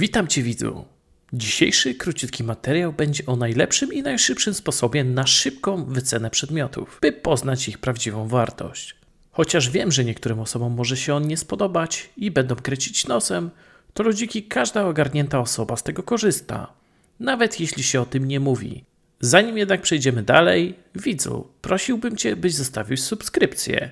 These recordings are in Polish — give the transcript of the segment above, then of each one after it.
Witam Cię widzu. Dzisiejszy króciutki materiał będzie o najlepszym i najszybszym sposobie na szybką wycenę przedmiotów, by poznać ich prawdziwą wartość. Chociaż wiem, że niektórym osobom może się on nie spodobać i będą kręcić nosem, to ludziki każda ogarnięta osoba z tego korzysta, nawet jeśli się o tym nie mówi. Zanim jednak przejdziemy dalej, widzu, prosiłbym Cię, byś zostawił subskrypcję.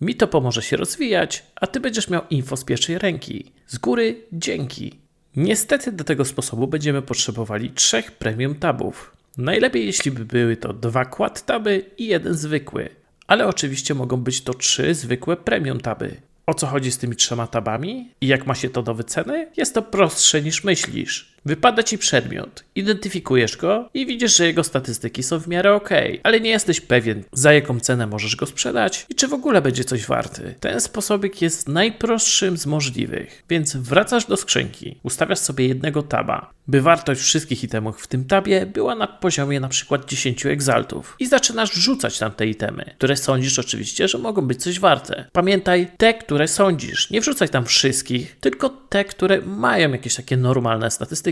Mi to pomoże się rozwijać, a Ty będziesz miał info z pierwszej ręki. Z góry dzięki. Niestety do tego sposobu będziemy potrzebowali trzech premium tabów. Najlepiej jeśli by były to dwa quad taby i jeden zwykły. Ale oczywiście mogą być to trzy zwykłe premium taby. O co chodzi z tymi trzema tabami i jak ma się to do wyceny? Jest to prostsze niż myślisz. Wypada ci przedmiot, identyfikujesz go i widzisz, że jego statystyki są w miarę ok, ale nie jesteś pewien, za jaką cenę możesz go sprzedać i czy w ogóle będzie coś warty. Ten sposobik jest najprostszym z możliwych, więc wracasz do skrzynki, ustawiasz sobie jednego taba, by wartość wszystkich itemów w tym tabie była na poziomie na przykład 10 egzaltów i zaczynasz wrzucać tam te itemy, które sądzisz oczywiście, że mogą być coś warte. Pamiętaj, te, które sądzisz, nie wrzucaj tam wszystkich, tylko te, które mają jakieś takie normalne statystyki.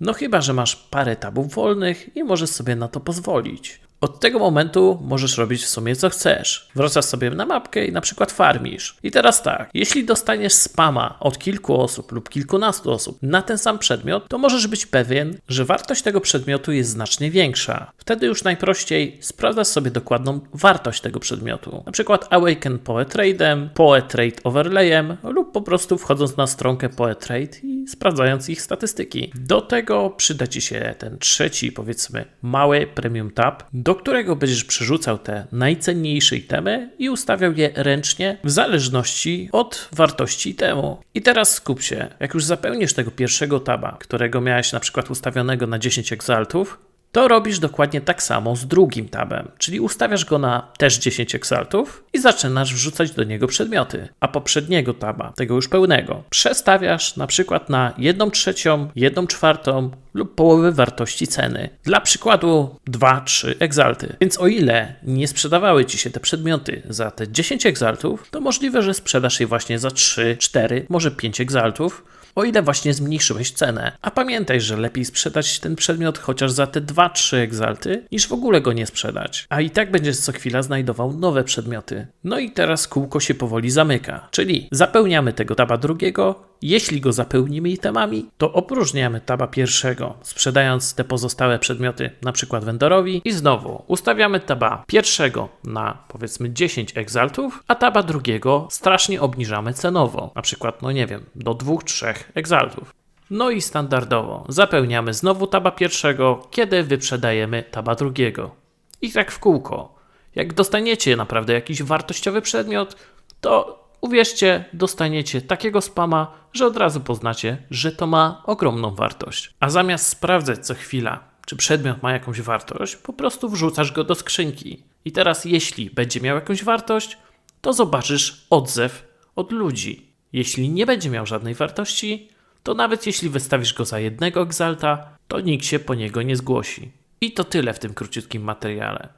No chyba, że masz parę tabów wolnych i możesz sobie na to pozwolić. Od tego momentu możesz robić w sumie co chcesz. Wracasz sobie na mapkę i na przykład farmisz. I teraz tak, jeśli dostaniesz spama od kilku osób lub kilkunastu osób na ten sam przedmiot, to możesz być pewien, że wartość tego przedmiotu jest znacznie większa. Wtedy już najprościej sprawdzasz sobie dokładną wartość tego przedmiotu. Na przykład Awaken Poetrade'em, Poetrade Overlayem lub po prostu wchodząc na stronkę Poetrade sprawdzając ich statystyki. Do tego przyda Ci się ten trzeci, powiedzmy, mały premium tab, do którego będziesz przerzucał te najcenniejsze itemy i ustawiał je ręcznie w zależności od wartości itemu. I teraz skup się, jak już zapełnisz tego pierwszego taba, którego miałeś na przykład ustawionego na 10 egzaltów, to robisz dokładnie tak samo z drugim tabem, czyli ustawiasz go na też 10 eksaltów i zaczynasz wrzucać do niego przedmioty, a poprzedniego taba, tego już pełnego, przestawiasz na przykład na 1 trzecią, 1 czwartą lub połowę wartości ceny. Dla przykładu 2-3 egzalty. Więc o ile nie sprzedawały ci się te przedmioty za te 10 egzaltów, to możliwe, że sprzedasz je właśnie za 3, 4, może 5 egzaltów o ile właśnie zmniejszyłeś cenę. A pamiętaj, że lepiej sprzedać ten przedmiot chociaż za te 2-3 egzalty, niż w ogóle go nie sprzedać. A i tak będziesz co chwila znajdował nowe przedmioty. No i teraz kółko się powoli zamyka, czyli zapełniamy tego taba drugiego, jeśli go zapełnimy itemami, to opróżniamy taba pierwszego, sprzedając te pozostałe przedmioty na przykład vendorowi i znowu ustawiamy taba pierwszego na powiedzmy 10 egzaltów, a taba drugiego strasznie obniżamy cenowo, na przykład no nie wiem, do 2-3 egzaltów. No i standardowo zapełniamy znowu taba pierwszego, kiedy wyprzedajemy taba drugiego. I tak w kółko. Jak dostaniecie naprawdę jakiś wartościowy przedmiot, to uwierzcie, dostaniecie takiego spama, że od razu poznacie, że to ma ogromną wartość. A zamiast sprawdzać co chwila, czy przedmiot ma jakąś wartość, po prostu wrzucasz go do skrzynki. I teraz, jeśli będzie miał jakąś wartość, to zobaczysz odzew od ludzi. Jeśli nie będzie miał żadnej wartości, to nawet jeśli wystawisz go za jednego egzalta, to nikt się po niego nie zgłosi. I to tyle w tym króciutkim materiale.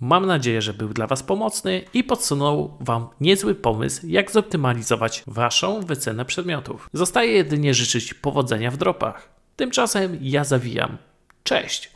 Mam nadzieję, że był dla Was pomocny i podsunął Wam niezły pomysł, jak zoptymalizować Waszą wycenę przedmiotów. Zostaje jedynie życzyć powodzenia w dropach. Tymczasem ja zawijam. Cześć!